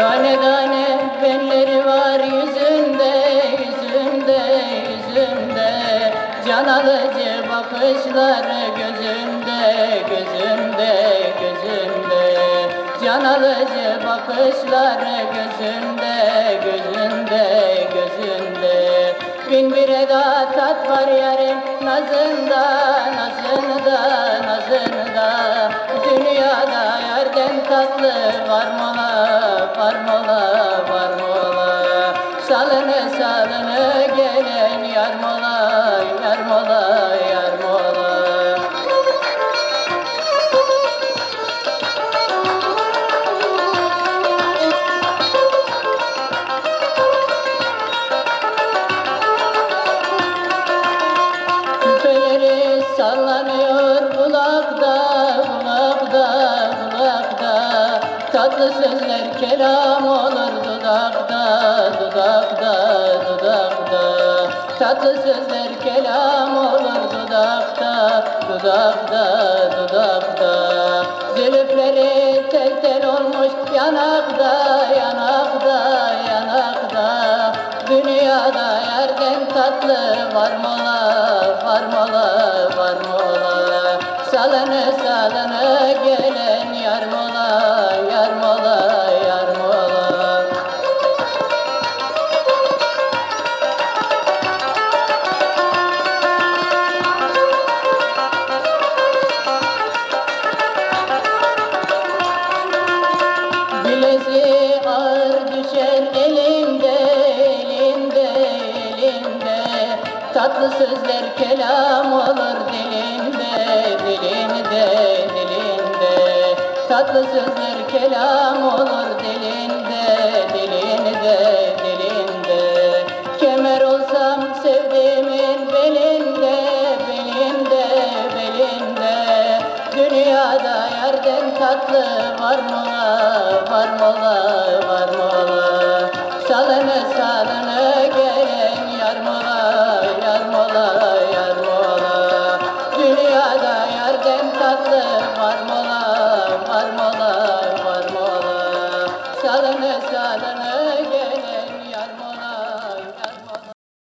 Tane tane belleri var yüzünde, yüzünde, yüzünde. Can alıcı bakışları gözünde, gözünde, gözünde Can alıcı bakışları gözünde, gözünde, gözünde Bin bir eda tat var yarın nazında, nazında, nazında. Dünyada yerden tatlı var mola, var mola, var mola Salını salını gelen yar mola, yar mola, yar mola Küpeleri sallanıyor Tatlı sözler kelam olur dudakta, dudakta, dudakta Tatlı sözler kelam olur dudakta, dudakta, dudakta Zülüfleri tel tel olmuş yanakta, yanakta, yanakta Dünyada yerden tatlı var mola, var mola, var mola. Salını salını gelen yar mola, yar mola, yar mola Bilezi ağır düşer elinde, elinde, elinde. Tatlı sözler kelam olur Tatlı sözler kelam olur dilinde, dilinde, dilinde. Kemer olsam sevdiğimin belinde, belinde, belinde. Dünyada yerden tatlı var mola, Shalom.